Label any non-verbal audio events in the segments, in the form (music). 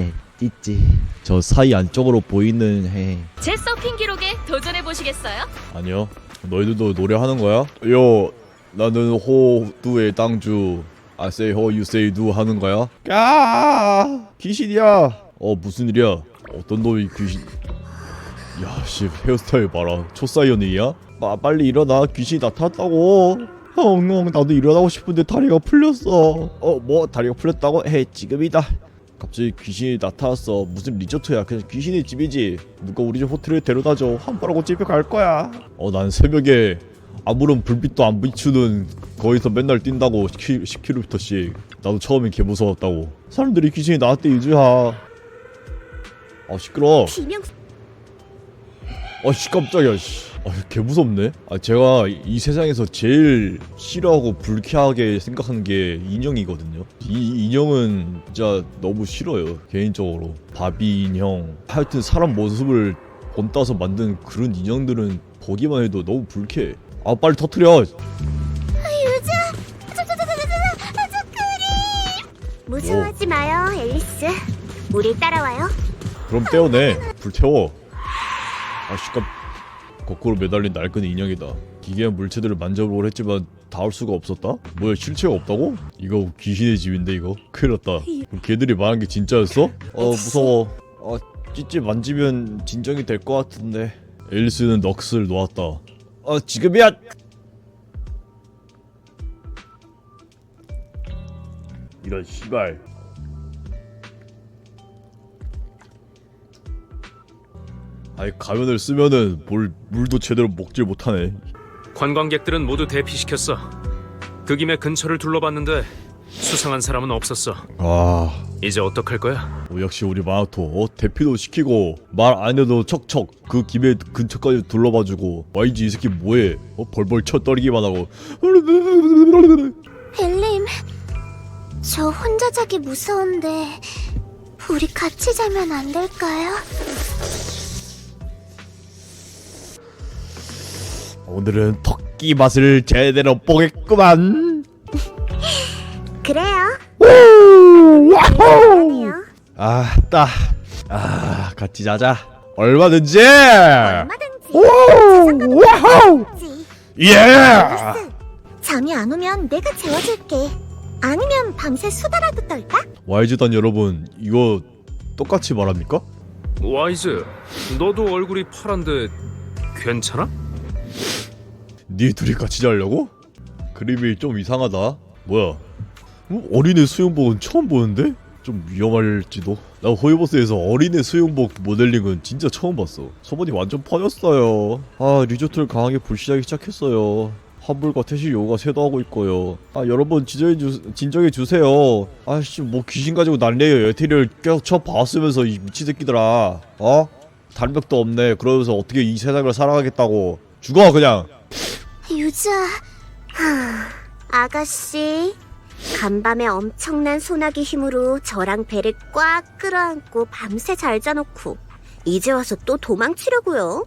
헤 띠찌 저 사이 안쪽으로 보이는 헤제 서핑 기록에 도전해 보시겠어요? 아니요. 너희들도 노래하는 거야? 요 나는 호두의 땅주. I say ho you say do 하는 거야? 야 귀신이야! 어 무슨 일이야? 어떤 놈이 귀신? 야씨 헤어스타일 봐라. 초사이언이야? 아 빨리 일어나. 귀신이 나타났다고. 엉엉. 나도 일어나고 싶은데 다리가 풀렸어. 어 뭐 다리가 풀렸다고? 해 지금이다 갑자기 귀신이 나타났어. 무슨 리조트야? 그냥 귀신의 집이지. 누가 우리 집 호텔에 데려다줘. 함부라고 집에 갈 거야. 어 난 새벽에 아무런 불빛도 안 비추는 거기서 맨날 뛴다고 10, 10km씩. 나도 처음엔 개 무서웠다고. 사람들이 귀신이 나왔대 유주야. 아 시끄러 비명 아씨 깜짝이야 씨. 아, 개 무섭네. 아, 제가 이 세상에서 제일 싫어하고 불쾌하게 생각하는 게 인형이거든요. 이 인형은 진짜 너무 싫어요. 개인적으로. 바비 인형. 하여튼 사람 모습을 본따서 만든 그런 인형들은 보기만 해도 너무 불쾌해. 아, 빨리 터트려. 무서워하지 마요, 앨리스. 우리 따라와요. 그럼 떼어내. 불태워. 아, 씨, 깜. 거꾸로 매달린 낡은 인형이다. 기괴한 물체들을 만져보려 했지만 닿을 수가 없었다? 뭐야 실체가 없다고? 이거 귀신의 집인데 이거? 큰일 났다. 걔들이 말한 게 진짜였어? 어 무서워. 아 찌찌 만지면 진정이 될 것 같은데. 앨리스는 넋을 놓았다. 어 지금이야! 이런 씨발. 아니 가면을 쓰면은 뭘 물도 제대로 먹질 못하네. 관광객들은 모두 대피시켰어. 그 김에 근처를 둘러봤는데 수상한 사람은 없었어. 아 이제 어떡할 거야? 어, 역시 우리 마나토 어, 대피도 시키고 말 안 해도 척척 그 김에 근처까지 둘러봐주고 YG 이 새끼 뭐해? 어 벌벌 쳐 떨기만 하고 벨림, 저 혼자 자기 무서운데 우리 같이 자면 안 될까요? 오늘은 토끼 맛을 제대로 보겠구만. 그래요. 미안해요. 아 따 아 같이 자자 얼마든지. 얼마든지. 와우 지 예. 잠이 안 오면 내가 재워줄게. 아니면 밤새 수다라도 떨까? YG단 여러분 이거 똑같이 말합니까? 와이즈, 너도 얼굴이 파란데 괜찮아? 니 둘이 같이 자려고? 그림이 좀 이상하다. 뭐야? 어? 어린애 수영복은 처음 보는데? 좀 위험할지도. 나 호이버스에서 어린애 수영복 모델링은 진짜 처음 봤어. 소문이 완전 퍼졌어요. 아 리조트를 강하게 불시하기 시작했어요. 환불과 퇴실 요구가 쇄도하고 있고요. 아 여러분 진정해 주 진정해 주세요. 아씨 뭐 귀신 가지고 난리예요. 에테리얼 계속 쳐 봐왔으면서 이 미친 새끼들아. 어? 달력도 없네. 그러면서 어떻게 이 세상을 살아가겠다고. 죽어 그냥. 유자, 하, 아가씨. 간밤에 엄청난 소나기 힘으로 저랑 배를 꽉 끌어안고 밤새 잘 자놓고 이제 와서 또 도망치려고요.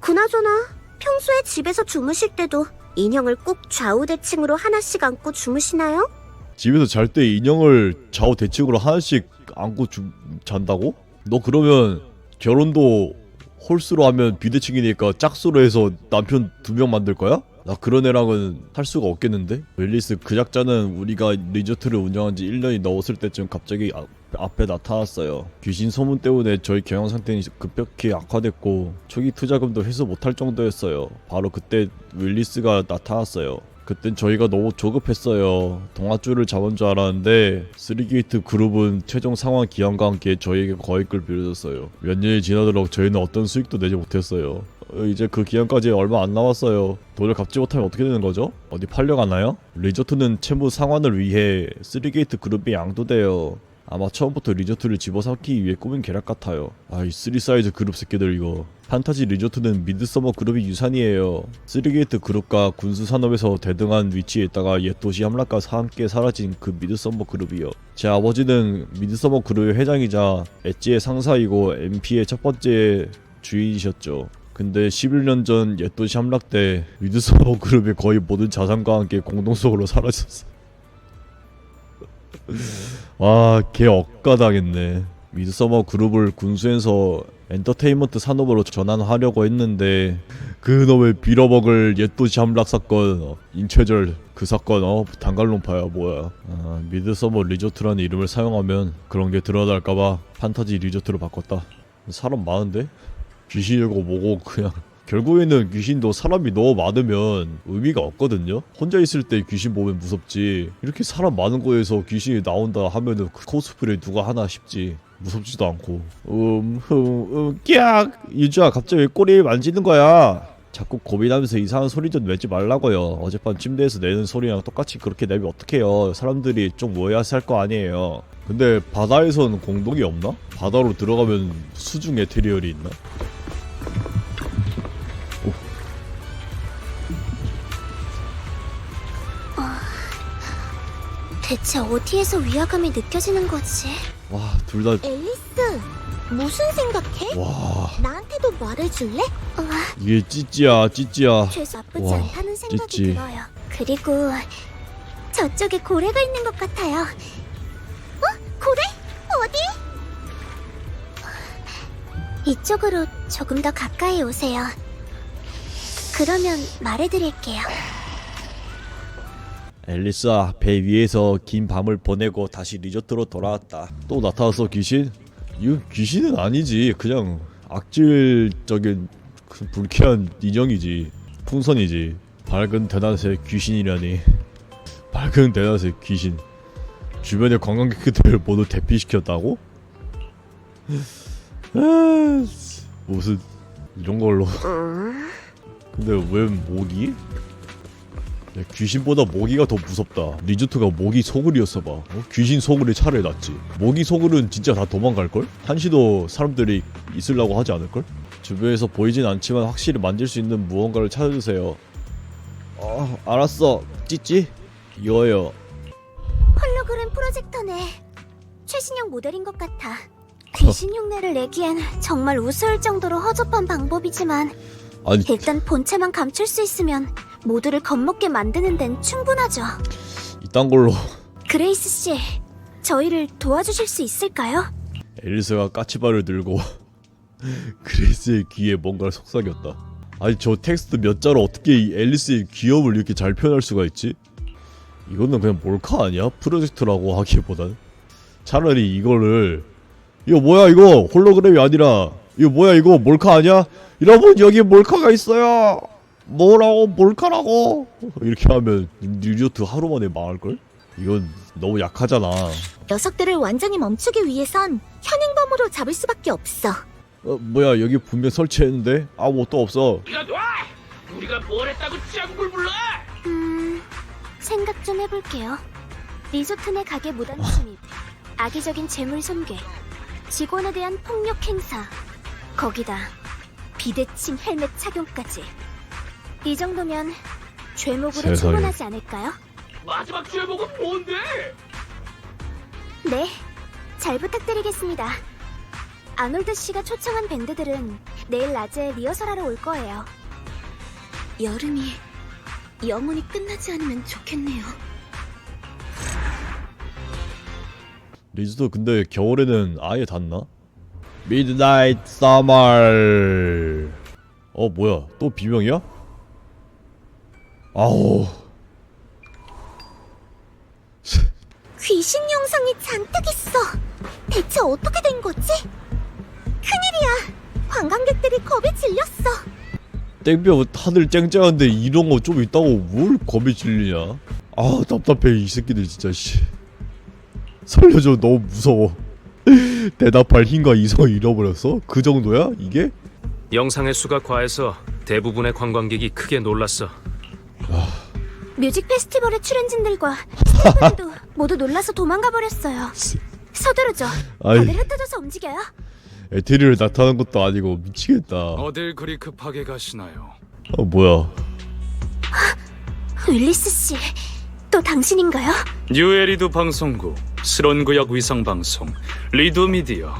그나저나 평소에 집에서 주무실 때도 인형을 꼭 좌우대칭으로 하나씩 안고 주무시나요? 집에서 잘 때 인형을 좌우 대칭으로 하나씩 안고 주, 잔다고? 너 그러면 결혼도 홀수로 하면 비대칭이니까 짝수로 해서 남편 두 명 만들 거야? 나 그런 애랑은 할 수가 없겠는데? 웰리스 그 작자는 우리가 리조트를 운영한 지 1년이 넘었을 때쯤 갑자기 아- 앞에 나타났어요. 귀신 소문 때문에 저희 경영 상태는 급격히 악화됐고 초기 투자금도 회수 못할 정도였어요. 바로 그때 윌리스가 나타났어요. 그땐 저희가 너무 조급했어요. 동아줄을 잡은 줄 알았는데 쓰리게이트 그룹은 최종 상황 기한과 함께 저희에게 거액을 빌려줬어요. 몇 년이 지나도록 저희는 어떤 수익도 내지 못했어요. 어, 이제 그 기한까지 얼마 안 남았어요. 돈을 갚지 못하면 어떻게 되는 거죠? 어디 팔려가나요? 리조트는 채무 상환을 위해 쓰리게이트 그룹이 양도돼요. 아마 처음부터 리조트를 집어삼키기 위해 꾸민 계략 같아요. 아, 이 쓰리 사이즈 그룹 새끼들 이거. 판타지 리조트는 미드서머 그룹이 유산이에요. 쓰리게이트 그룹과 군수 산업에서 대등한 위치에 있다가 옛 도시 함락과 함께 사라진 그 미드서머 그룹이요. 제 아버지는 미드서머 그룹의 회장이자 엣지의 상사이고 MP의 첫 번째 주인이셨죠. 근데 11년 전 옛도시 함락 때 미드서머 (laughs) 그룹의 거의 모든 자산과 함께 공동속으로 사라졌어. (laughs) 와, 개 억까당했네. 미드서머 그룹을 군수에서 엔터테인먼트 산업으로 전환하려고 했는데 그놈의 빌어먹을 옛도시 함락 사건 어, 인체절 그 사건 어 단갈론파야 뭐야 아, 미드서머 리조트라는 이름을 사용하면 그런 게 드러날까봐 판타지 리조트로 바꿨다 사람 많은데? 귀신이고 뭐고 그냥 (laughs) 결국에는 귀신도 사람이 너무 많으면 의미가 없거든요. 혼자 있을 때 귀신 보면 무섭지. 이렇게 사람 많은 거에서 귀신이 나온다 하면은 그 코스프레 누가 하나 싶지. 무섭지도 않고. 음, 흠, 음, 깍! 유주야, 갑자기 왜 꼬리 만지는 거야? 자꾸 고민하면서 이상한 소리 좀 내지 말라고요. 어젯밤 침대에서 내는 소리랑 똑같이 그렇게 내면 어떡해요. 사람들이 좀 오해할 거 아니에요. 근데 바다에선 공동이 없나? 바다로 들어가면 수중 에테리얼이 있나? 대체 어디에서 위화감이 느껴지는 거지? 와, 둘 다, 앨리스, 무슨 생각해? 와, 나한테도 말해줄래? 와, 이게 찌찌야, 찌찌야. 죄 나쁘지 와, 않다는 생각이 찌찌. 들어요. 그리고 저쪽에 고래가 있는 것 같아요. 어? 고래? 어디? 이쪽으로 조금 더 가까이 오세요. 그러면 말해드릴게요. 앨리스아, 배 위에서 긴 밤을 보내고 다시 리조트로 돌아왔다. 또 나타났어, 귀신? 이거 귀신은 아니지. 그냥 악질적인 그 불쾌한 인형이지. 풍선이지. 밝은 대낮에 귀신이라니. 밝은 대낮에 귀신. 주변의 관광객들 모두 대피시켰다고? 아, 무슨 이런 걸로. 근데 왜 모기? 야, 귀신보다 모기가 더 무섭다. 리조트가 모기 소굴이었어 봐. 어? 귀신 소굴이 차라리 낫지. 모기 소굴은 진짜 다 도망갈걸? 한시도 사람들이 있으려고 하지 않을걸? 주변에서 보이진 않지만 확실히 만질 수 있는 무언가를 찾아주세요. 어, 알았어. 찌찌? 이거요. 홀로그램 프로젝터네. 최신형 모델인 것 같아. 귀신 흉내를 내기엔 정말 우스울 정도로 허접한 방법이지만 아니, 일단 본체만 감출 수 있으면 모두를 겁먹게 만드는 데는 충분하죠. 이딴 걸로 그레이스 씨, 저희를 도와주실 수 있을까요? 앨리스가 까치발을 들고 (laughs) 그레이스의 귀에 뭔가를 속삭였다. 아니 저 텍스트 몇 자로 어떻게 이 앨리스의 귀여움을 이렇게 잘 표현할 수가 있지? 이거는 그냥 몰카 아니야? 프로젝트라고 하기보단 차라리 이거를 이거 뭐야 이거 홀로그램이 아니라 이거 뭐야 이거 몰카 아니야? 여러분 여기 몰카가 있어요. 뭐라고 몰카라고 이렇게 하면 리조트 하루 만에 망할걸? 이건 너무 약하잖아. 녀석들을 완전히 멈추기 위해선 현행범으로 잡을 수밖에 없어. 어 뭐야 여기 분명 설치했는데 아무것도 없어 우리가 놔! 우리가 뭘 했다고 짱굴 불러? 음, 생각 좀 해볼게요. 리조트 내 가게 무단 침입, 악의적인 재물 손괴, 직원에 대한 폭력 행사, 거기다 비대칭 헬멧 착용까지. 이 정도면 죄목으로 세상에. 충분하지 않을까요? 마지막 죄목은 뭔데? 네, 잘 부탁드리겠습니다. 아놀드 씨가 초청한 밴드들은 내일 낮에 리허설하러 올 거예요. 여름이 영원히 끝나지 않으면 좋겠네요. 리즈도 근데 겨울에는 아예 닿나? 미드나잇 서머 어 뭐야 또 비명이야? 아우 귀신 영상이 잔뜩 있어. 대체 어떻게 된 거지? 큰일이야. 관광객들이 겁에 질렸어. 땡볕 하늘 쨍쨍한데 이런 거 좀 있다고 뭘 겁이 질리냐 아 답답해 이 새끼들 진짜 씨 살려줘 너무 무서워 (laughs) 대답할 힘과 이성을 잃어버렸어? 그 정도야 이게? 영상의 수가 과해서 대부분의 관광객이 크게 놀랐어. 뮤직 페스티벌의 출연진들과 스태프들도 (laughs) 모두 놀라서 도망가 버렸어요. 서두르죠. 아이 다들 흩어져서 움직여요. 에테리얼 나타난 것도 아니고 미치겠다 어딜 그리 급하게 가시나요? 어 뭐야 윌리스 씨, 또 당신인가요? 뉴에리드 방송국, 실온구역 위성방송, 리드 미디어.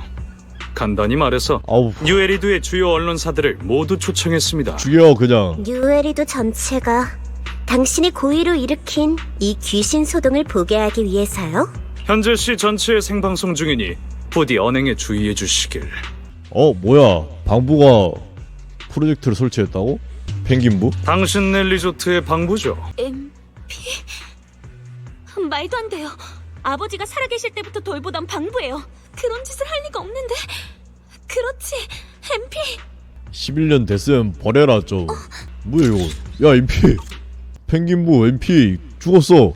간단히 말해서 아우 뉴에리드의 주요 언론사들을 모두 초청했습니다. 죽여 그냥 뉴에리도 전체가 당신이 고의로 일으킨 이 귀신 소동을 보게 하기 위해서요? 현재 시 전체의 생방송 중이니 부디 언행에 주의해 주시길. 어 뭐야 방부가 프로젝트를 설치했다고? 펭귄부? 당신네 리조트의 방부죠. MP? 말도 안 돼요. 아버지가 살아계실 때부터 돌보던 방부예요. 그런 짓을 할 리가 없는데. 그렇지, MP. 11년 됐으면 버려라 좀 뭐야 이거 야 MP 펭귄부 MP 죽었어.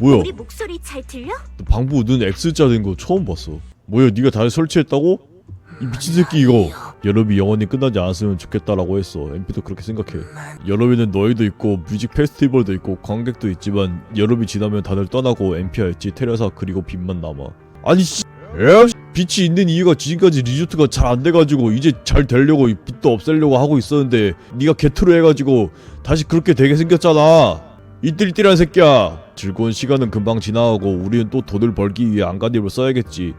뭐야? 우리 목소리 잘 들려? 방부 눈 X자 된 거 처음 봤어. 뭐야 네가 다 설치했다고? 이 미친 새끼 이거. 여름이 영원히 끝나지 않았으면 좋겠다라고 했어. MP도 그렇게 생각해. 여름에는 너희도 있고 뮤직 페스티벌도 있고 관객도 있지만 여름이 지나면 다들 떠나고 MP가 있지 테레사 그리고 빛만 남아. 아니 씨! 에? 빛이 있는 이유가 지금까지 리조트가 잘 안 돼가지고 이제 잘 되려고 이 빛도 없애려고 하고 있었는데 네가 개투로 해가지고 다시 그렇게 되게 생겼잖아. 이ጢ리ጢ한 새끼야. 즐거운 시간은 금방 지나가고 우리는 또 돈을 벌기 위해 안간힘을 써야겠지.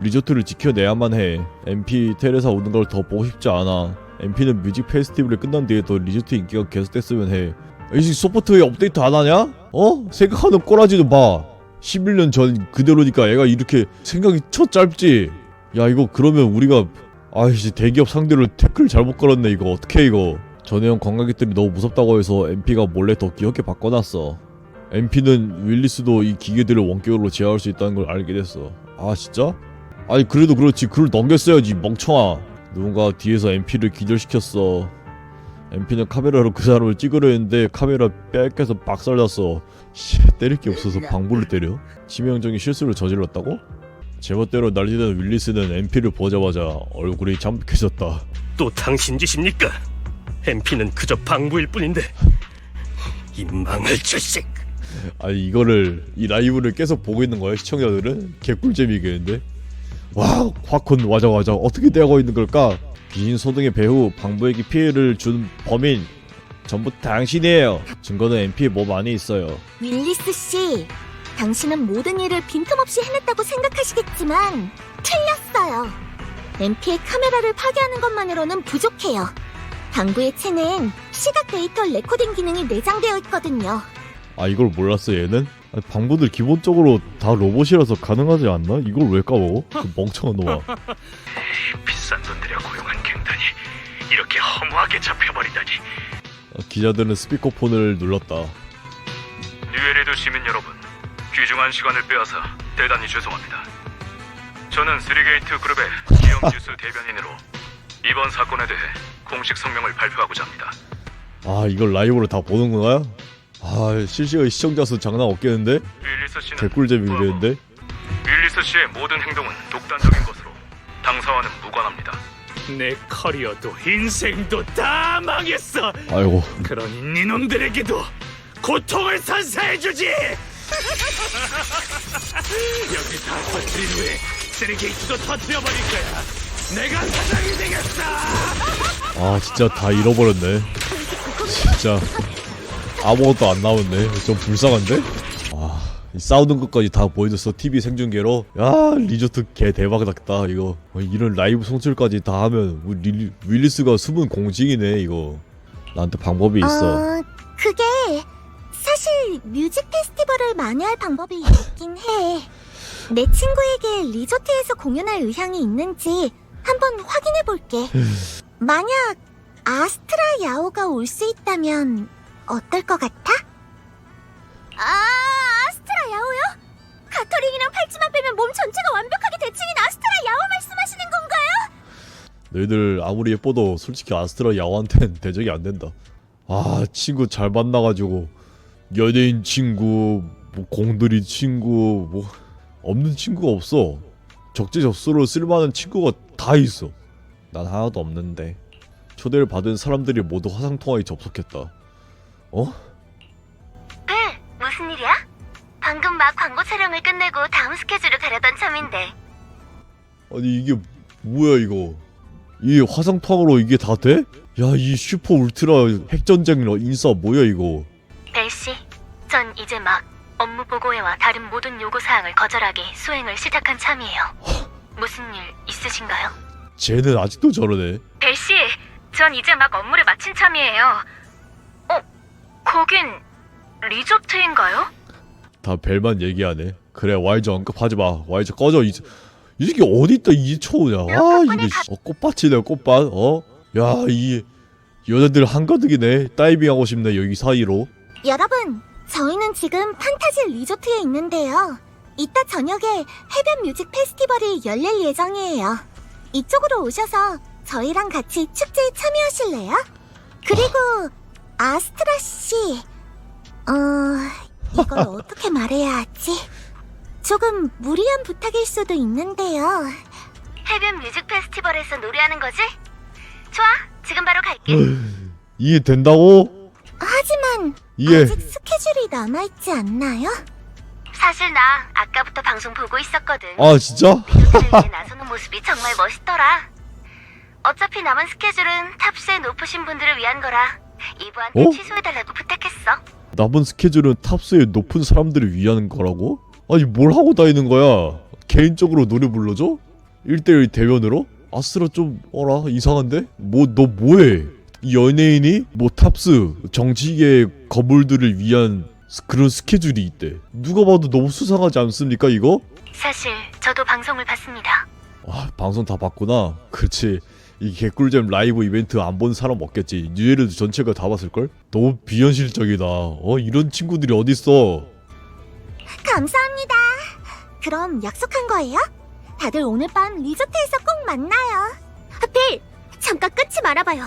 리조트를 지켜내야만 해. MP 테레사 오는 걸 더 보고 싶지 않아. MP는 뮤직 페스티벌이 끝난 뒤에도 리조트 인기가 계속됐으면 해. 이제 소프트웨어 업데이트 안 하냐? 어? 생각하는 꼬라지도 봐 11년 전 그대로니까 애가 이렇게 생각이 첫 짧지. 야 이거 그러면 우리가 아이씨 대기업 상대로 태클 잘못 걸었네 이거. 어떡해 이거. 전해형 관광객들이 너무 무섭다고 해서 MP가 몰래 더 귀엽게 바꿔놨어. MP는 윌리스도 이 기계들을 원격으로 제어할 수 있다는 걸 알게 됐어. 아 진짜? 아니 그래도 그렇지. 글을 넘겼어야지 멍청아. 누군가 뒤에서 MP를 기절시켰어 MP는 카메라로 그 사람을 찍으려 했는데 카메라 뺏겨서 박살났어. 씨 때릴 게 없어서 방부를 때려? 치명적인 실수를 저질렀다고? 제멋대로 날리던 윌리스는 MP를 보자마자 얼굴이 잠백해졌다. 또 당신 짓입니까? MP는 그저 방부일 뿐인데. 이 망할 자식. 아니 이거를 이 라이브를 계속 보고 있는 거야 시청자들은? 개꿀잼이겠는데? 와 화콘 와자 와자. 어떻게 되고 있는 걸까 귀신 소등의 배후 방부에게 피해를 준 범인 전부 당신이에요 증거는 MP의 몸 안에 있어요 윌리스 씨, 당신은 모든 일을 빈틈없이 해냈다고 생각하시겠지만 틀렸어요. MP의 카메라를 파괴하는 것만으로는 부족해요. 당구의 체는 시각 데이터 레코딩 기능이 내장되어 있거든요. 아 이걸 몰랐어 얘는? 아니, 방부들 기본적으로 다 로봇이라서 가능하지 않나? 이걸 왜 까먹어? 그 멍청한 놈아 (laughs) 비싼 돈 들여 고용한 갱 허무하게 잡혀버리다니 어, 기자들은 스피커폰을 눌렀다 뉴에리드 시민 여러분 귀중한 시간을 빼앗아 대단히 죄송합니다 저는 쓰리게이트 그룹의 기업 (laughs) 뉴스 대변인으로 이번 사건에 대해 공식 성명을 발표하고자 합니다 아 이걸 라이브로 다 보는구나? 아 실시간 시청자 수 장난 없겠는데? 윌리스 씨는 개꿀잼이겠는데? 윌리스 씨의 모든 행동은 독단적인 것으로 당사와는 무관합니다 내 커리어도 인생도 다 망했어 아이고 그러니 니놈들에게도 고통을 선사해주지! (laughs) 여기 다 터뜨린 후에 쓰리게이트도 터뜨려버릴 거야. 내가 사장이 되겠어! 아 진짜 다 잃어버렸네 진짜 아무것도 안 나왔네 좀 불쌍한데? 싸우는 것까지 다 보여줬어 TV 생중계로 야 리조트 개 대박 났다 이거 어, 이런 라이브 송출까지 다 하면 우리 릴- 윌리스가 숨은 공직이네 이거 나한테 방법이 있어 어, 그게 사실 뮤직 페스티벌을 만회할 방법이 있긴 해. 내 친구에게 리조트에서 공연할 의향이 있는지 한번 확인해 볼게. (laughs) 만약 아스트라 야오가 올 수 있다면 어떨 것 같아? 아, 아스트라 야오요? 가토링이랑 팔찌만 빼면 몸 전체가 완벽하게 대칭인 아스트라 야오 말씀하시는 건가요? 너희들 아무리 예뻐도 솔직히 아스트라 야오한텐 대적이 안 된다. 아 친구 잘 만나가지고 연예인 친구, 뭐 공들이 친구, 뭐 없는 친구가 없어. 적재적소로 쓸만한 친구가 다 있어. 난 하나도 없는데. 초대를 받은 사람들이 모두 화상 통화에 접속했다. 어? 방금 막 광고 촬영을 끝내고 다음 스케줄을 가려던 참인데. 아니 이게 뭐야 이거? 이 화상 통화로 이게 다 돼? 야 이 슈퍼 울트라 핵전쟁 인싸 뭐야 이거? 벨씨, 전 이제 막 업무 보고회와 다른 모든 요구 사항을 거절하기 수행을 시작한 참이에요. 무슨 일 있으신가요? 쟤는 아직도 저러네. 벨씨, 전 이제 막 업무를 마친 참이에요. 어, 거긴 리조트인가요? 다 벨만 얘기하네. 그래 와이즈 언급하지 마. 와이즈 꺼져. 이, 이 새끼 어디 있다 이제 쳐오냐 아 이거 씨. 어, 꽃밭이네 꽃밭 어 야 이 여자들 한가득이네 다이빙 하고 싶네 여기 사이로 여러분, 저희는 지금 판타지 리조트에 있는데요. 이따 저녁에 해변 뮤직 페스티벌이 열릴 예정이에요. 이쪽으로 오셔서 저희랑 같이 축제에 참여하실래요? 그리고 아스트라 씨, 어, 이걸 어떻게 말해야 하지? 조금 무리한 부탁일 수도 있는데요. 해변 뮤직 페스티벌에서 노래하는 거지? 좋아, 지금 바로 갈게. 이해 된다고 하지만 이해 아직 스케줄이 남아있지 않나요? 사실 나 아까부터 방송 보고 있었거든. 아 진짜 나서는 모습이 정말 멋있더라. 어차피 남은 스케줄은 탑스에 높으신 분들을 위한 거라 이브한테 어? 취소해달라고 부탁했어. 남은 스케줄은 탑스의 높은 사람들을 위한 거라고? 아니 뭘 하고 다니는 거야? 개인적으로 노래 불러줘? 1대1 대면으로? 아스라 좀 어라 이상한데? 뭐 너 뭐해? 이 연예인이 뭐 탑스 정치계 거물들을 위한 스- 그런 스케줄이 있대. 누가 봐도 너무 수상하지 않습니까 이거? 사실 저도 방송을 봤습니다. 아 방송 다 봤구나. 그렇지. 이 개꿀잼 라이브 이벤트 안 본 사람 없겠지. 뉴에르도 전체가 다 봤을걸? 너무 비현실적이다. 어 이런 친구들이 어딨어? 감사합니다. 그럼 약속한 거예요? 다들 오늘 밤 리조트에서 꼭 만나요. 하필 잠깐 끊지 말아봐요.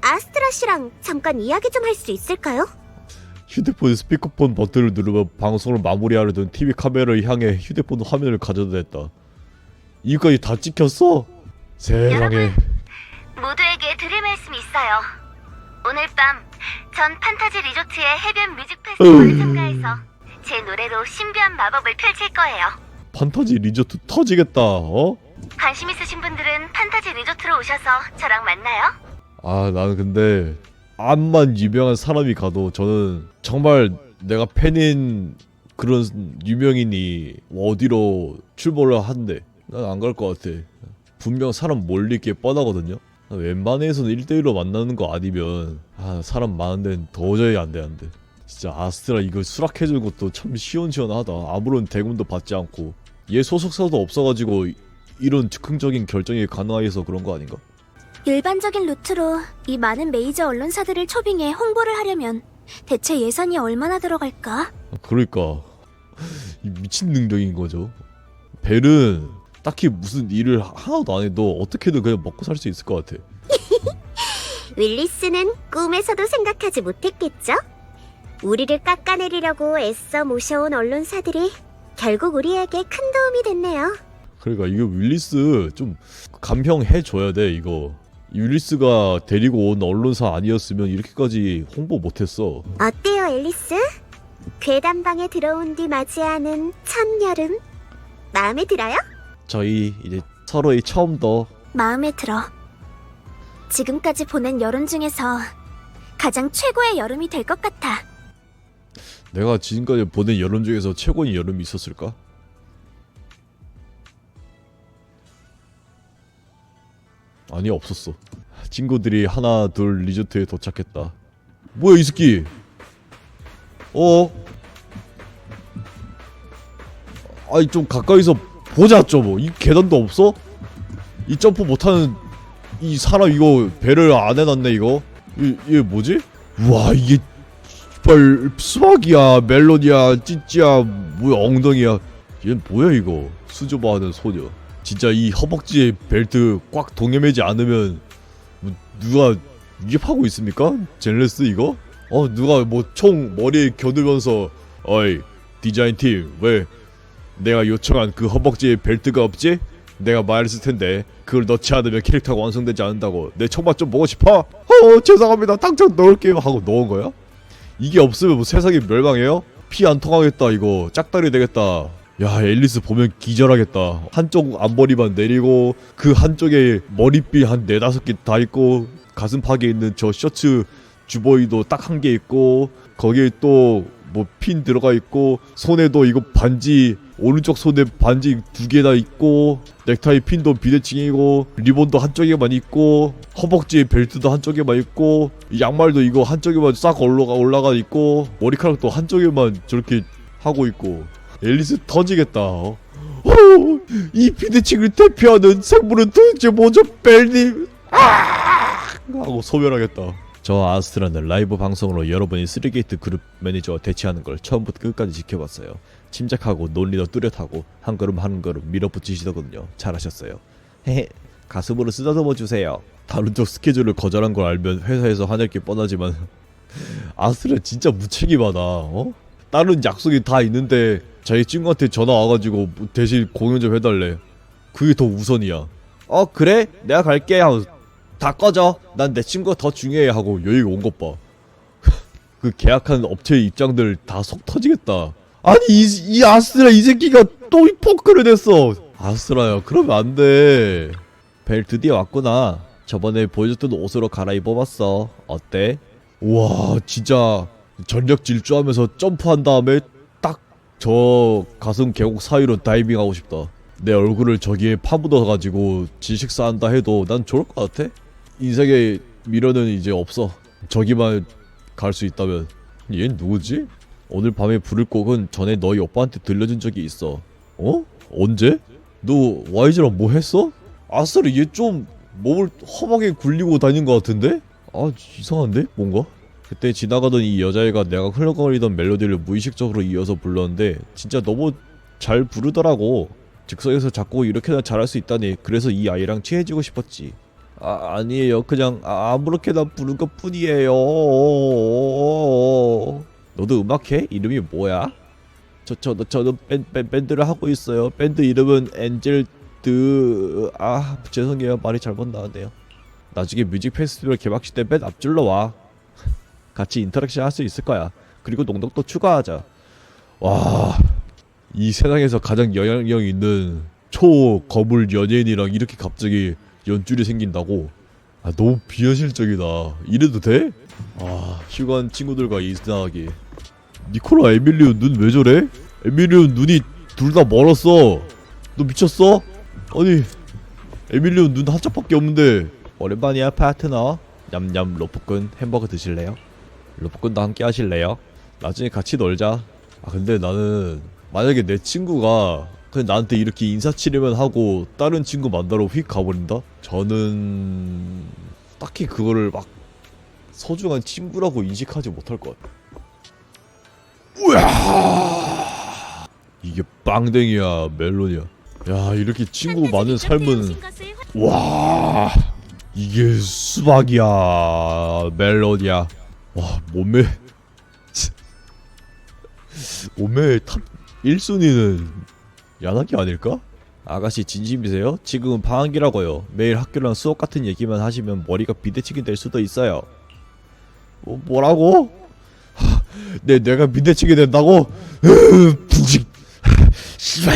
아스트라 씨랑 잠깐 이야기 좀 할 수 있을까요? 휴대폰 스피커폰 버튼을 누르면 방송을 마무리하려던 TV 카메라를 향해 휴대폰 화면을 가져다 댔다. 이거까지 다 찍혔어? 세상에. 모두에게 드릴 말씀이 있어요. 오늘 밤 전 판타지 리조트의 해변 뮤직 페스티벌에 참가해서 제 노래로 신비한 마법을 펼칠 거예요. 판타지 리조트 터지겠다. 어? 관심 있으신 분들은 판타지 리조트로 오셔서 저랑 만나요. 아 나는 근데 암만 유명한 사람이 가도 저는 정말 내가 팬인 그런 유명인이 어디로 출몰을 한대 난 안 갈 것 같아 분명 사람 게 뻔하거든요 웬만해서는 1대1로 만나는 거 아니면 아 사람 많은 데는 도저히 안돼 안돼 진짜 아스트라 이거 수락해준 것도 참 시원시원하다 아무런 대금도 받지 않고 얘 소속사도 없어가지고 이런 즉흥적인 결정이 가능해서 그런 거 아닌가? 일반적인 루트로 이 많은 메이저 언론사들을 초빙해 홍보를 하려면 대체 예산이 얼마나 들어갈까? 그러니까 이 미친 능력인 거죠. 벨은 딱히 무슨 일을 하나도 안 해도 어떻게든 그냥 먹고 살 수 있을 것 같아. (laughs) 윌리스는 꿈에서도 생각하지 못했겠죠? 우리를 깎아내리려고 애써 모셔온 언론사들이 결국 우리에게 큰 도움이 됐네요. 그러니까 이거 윌리스 좀 감형해 줘야 돼 이거. 이 윌리스가 데리고 온 언론사 아니었으면 이렇게까지 홍보 못했어. 어때요, 앨리스? 괴담방에 들어온 뒤 맞이하는 첫 여름 마음에 들어요? 저희 이제 서로의 처음 더 마음에 들어. 지금까지 보낸 여름 중에서 가장 최고의 여름이 될 것 같아. 내가 지금까지 보낸 여름 중에서 최고인 여름이 있었을까? 아니 없었어. 친구들이 하나 둘 리조트에 도착했다. 뭐야 이 새끼? 어? 아니 좀 가까이서 보자 좀. 이 계단도 없어? 이 점프 못하는 이 사람 이거 배를 안 해놨네 이거. 이 이게 뭐지? 우와 이게 뻘 수박이야 멜론이야 찌찌야 뭐야 엉덩이야 얘는 뭐야 이거 수줍어하는 소녀 진짜 이 허벅지에 벨트 꽉 동여매지 않으면 뭐 누가 위협하고 있습니까? 젤레스 이거? 어 누가 뭐 총 머리에 겨누면서 어이 디자인 팀 왜 내가 요청한 그 허벅지에 벨트가 없지? 내가 말했을 텐데 그걸 넣지 않으면 캐릭터가 완성되지 않는다고 내 총맛 좀 보고 싶어? 어 죄송합니다 당장 넣을게요 하고 넣은 거야? 이게 없으면 뭐 세상이 멸망해요? 피 안 통하겠다 이거 짝다리 되겠다 야 앨리스 보면 기절하겠다 한쪽 앞머리만 내리고 그 한쪽에 머리띠 한 네다섯 개 다 있고 가슴팍에 있는 저 셔츠 주버이도 딱 한 개 있고 거기에 또 뭐 핀 들어가 있고 손에도 이거 반지 오른쪽 손에 반지 두 개 다 있고 넥타이 핀도 비대칭이고 리본도 한쪽에만 있고 허벅지에 벨트도 한쪽에만 있고 이 양말도 이거 한쪽에만 싹 올라가 올라가 있고 머리카락도 한쪽에만 저렇게 하고 있고. 앨리스 터지겠다. 어? 이 비대칭을 대표하는 생물은 도대체 뭐죠 벨님? 아! 하고 소멸하겠다. 저 아스트라는 라이브 방송으로 여러분이 쓰리게이트 그룹 매니저와 대치하는 걸 처음부터 끝까지 지켜봤어요 침착하고 논리도 뚜렷하고 한 걸음 한 걸음 밀어붙이시더군요. 잘하셨어요. 헤헤 가슴으로 쓰다듬어 주세요. 다른 쪽 스케줄을 거절한 걸 알면 회사에서 화낼 게 뻔하지만 (laughs) 아스트라 진짜 무책임하다 어? 다른 약속이 다 있는데 자기 친구한테 전화 와가지고 대신 공연 좀 해달래. 그게 더 우선이야. 어 그래? 내가 갈게. 하고 다 꺼져. 난 내 친구가 더 중요해 하고 여기가 온 것 봐. (laughs) 그 계약한 업체의 입장들 다 속 터지겠다 아니 이, 이 아스트라 이 새끼가 또 이 포크를 냈어. 아스트라야 그러면 안돼. 벨 드디어 왔구나. 저번에 보여줬던 옷으로 갈아입어봤어. 어때? 우와 진짜 전력 질주하면서 점프한 다음에 딱 저 가슴 계곡 사이로 다이빙하고 싶다. 내 얼굴을 저기에 파묻어가지고 지식 쌓는다 해도 난 좋을 것 같아. 인생에 미련은 이제 없어. 저기만 갈 수 있다면. 얘 누구지? 오늘 밤에 부를 곡은 전에 너희 오빠한테 들려준 적이 있어 어? 언제? 너 YG랑 뭐 했어? 아싸리 얘 좀 몸을 험하게 굴리고 다닌 것 같은데? 아 이상한데? 뭔가? 그때 지나가던 이 여자애가 내가 흘러거리던 멜로디를 무의식적으로 이어서 불렀는데 진짜 너무 잘 부르더라고 즉석에서 자꾸 이렇게나 잘할 수 있다니 그래서 이 아이랑 친해지고 싶었지 아 아니에요 그냥 아, 아무렇게나 부른 것 뿐이에요 너도 음악해? 이름이 뭐야? 저, 저, 저는 밴, 밴, 밴드를 하고 있어요 밴드 이름은 엔젤 드 아 죄송해요 말이 잘못 나왔네요 나중에 뮤직 페스티벌 개막식 때 밴 앞줄러 와 (laughs) 같이 인터랙션 할 수 있을 거야. 그리고 농덕도 추가하자. 와, 이 세상에서 가장 영향력 있는 초 거물 연예인이랑 이렇게 갑자기 연줄이 생긴다고? 아, 너무 비현실적이다. 이래도 돼? 아, 휴관 친구들과 이스나하기. 니콜라 에밀리오 눈왜 저래? 에밀리오 눈이 둘 다 멀었어. 너 미쳤어? 아니, 에밀리오 눈 한짝밖에 없는데. 오랜만이야 파트너. 냠냠 로프꾼 햄버거 드실래요? 로프꾼도 함께 하실래요? 나중에 같이 놀자. 아 근데 나는 만약에 내 친구가 그냥 나한테 이렇게 인사치레만 하고 다른 친구 만나러 휙 가버린다? 저는 딱히 그거를 막 소중한 친구라고 인식하지 못할 것 같아. 우야! 이게 빵댕이야 멜론이야. 야 이렇게 친구 많은 삶은 와 이게 수박이야 멜론이야. 와 몸매 몸매 탑 1순위는 야나기 아닐까? 아가씨 진심이세요? 지금은 방학이라고요 매일 학교랑 수업 같은 얘기만 하시면 머리가 비대칭이 될 수도 있어요 뭐, 뭐라고? 하, (laughs) 내, 내가 비대칭이 된다고? (laughs) 으, 붕직 씨발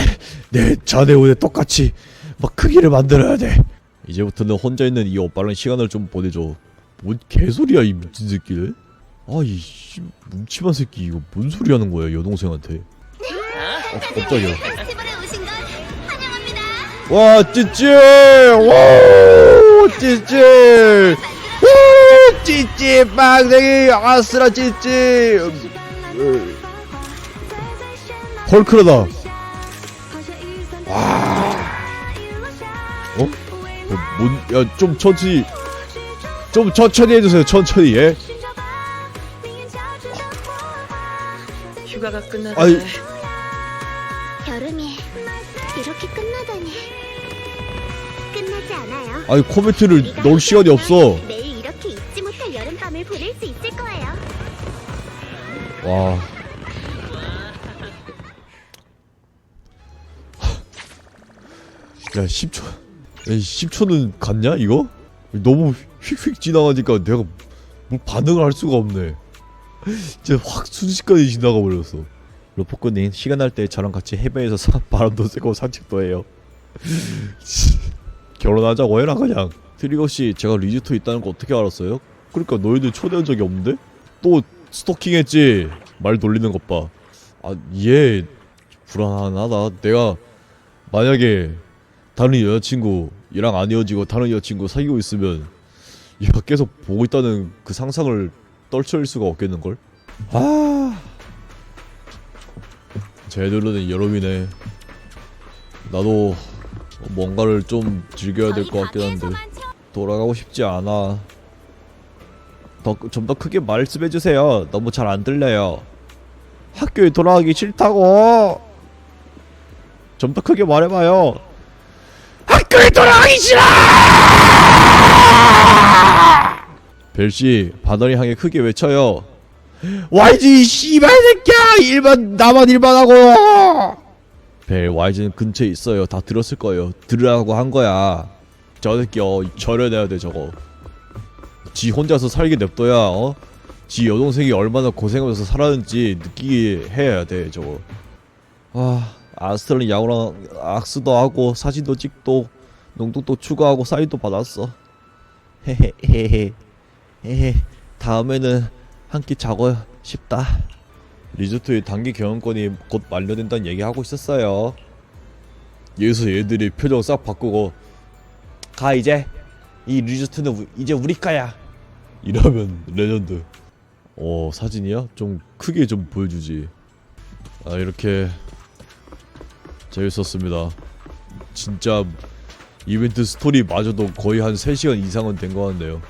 내 전에 오늘 똑같이 막 크기를 만들어야 돼. 이제부터는 혼자 있는 이 오빠랑 시간을 좀 보내줘. 뭔 개소리야 이 미친 새끼들. 아이 뭉치만 새끼 이거 뭔 소리 하는 거야 여동생한테. 어, 깜짝이야. 환영합니다. 와 찌찌! 와 찌찌! 와 찌찌 빵댕이 아스라 찌찌. 헐크라다. 어? 뭔 야 좀 천천히 좀 천천히 해주세요 천천히 예? 휴가가 끝나면 아이. 여름이 이렇게 끝나다니. 끝나지 않아요. 아니 코멘트를 넣을 시간이 없어 와. 야 10초 야 10초는 갔냐 이거? 너무 휙휙 지나가니까 내가 뭐 반응을 할 수가 없네 진짜 확 순식간에 지나가 버렸어 로포크님 시간 날 때 저랑 같이 해변에서 사- 바람도 쐬고 산책도 해요 (laughs) 결혼하자고 해라 그냥 트리거씨 제가 리지트 있다는 거 어떻게 알았어요? 그러니까 너희들 초대한 적이 없는데? 또 스토킹했지. 말 돌리는 것 봐 아 얘 불안하다. 내가 만약에 다른 여자친구 얘랑 안 헤어지고 다른 여자친구 사귀고 있으면 얘가 계속 보고 있다는 그 상상을 떨쳐낼 수가 없겠는걸? 아. 제대로는 여름이네. 나도 뭔가를 좀 즐겨야 될 것 같긴 한데. 돌아가고 싶지 않아. 더좀더 크게 말씀해 주세요. 너무 잘 안 들려요. 학교에 돌아가기 싫다고. 좀 더 크게 말해봐요. 학교에 돌아가기 싫어. 벨씨 바늘이 향해 크게 외쳐요. YG 씨발 새끼야 일반 나만 일반하고. 벨 YG는 근처에 있어요. 다 들었을 거예요. 들으라고 한 거야. 저 새끼 어 절여내야 돼 저거 지 혼자서 살게 냅둬야 어? 지 여동생이 얼마나 고생하면서 살았는지 느끼게 해야 돼 저거. 아 아스트랄린 야구랑 악수도 하고 사진도 찍고 농독도 추가하고 사인도 받았어. 헤헤헤헤 헤헤. 다음에는 한 끼 자고 싶다. 리조트의 단기 경영권이 곧 만료된다는 얘기하고 있었어요. 여기서 얘들이 표정 싹 바꾸고 가 이제. 이 리조트는 우- 이제 우리 거야 이러면 레전드. 어 사진이야? 좀 크게 좀 보여주지. 아 이렇게 재밌었습니다. 진짜 이벤트 스토리마저도 거의 한 3시간 이상은 된 것 같네요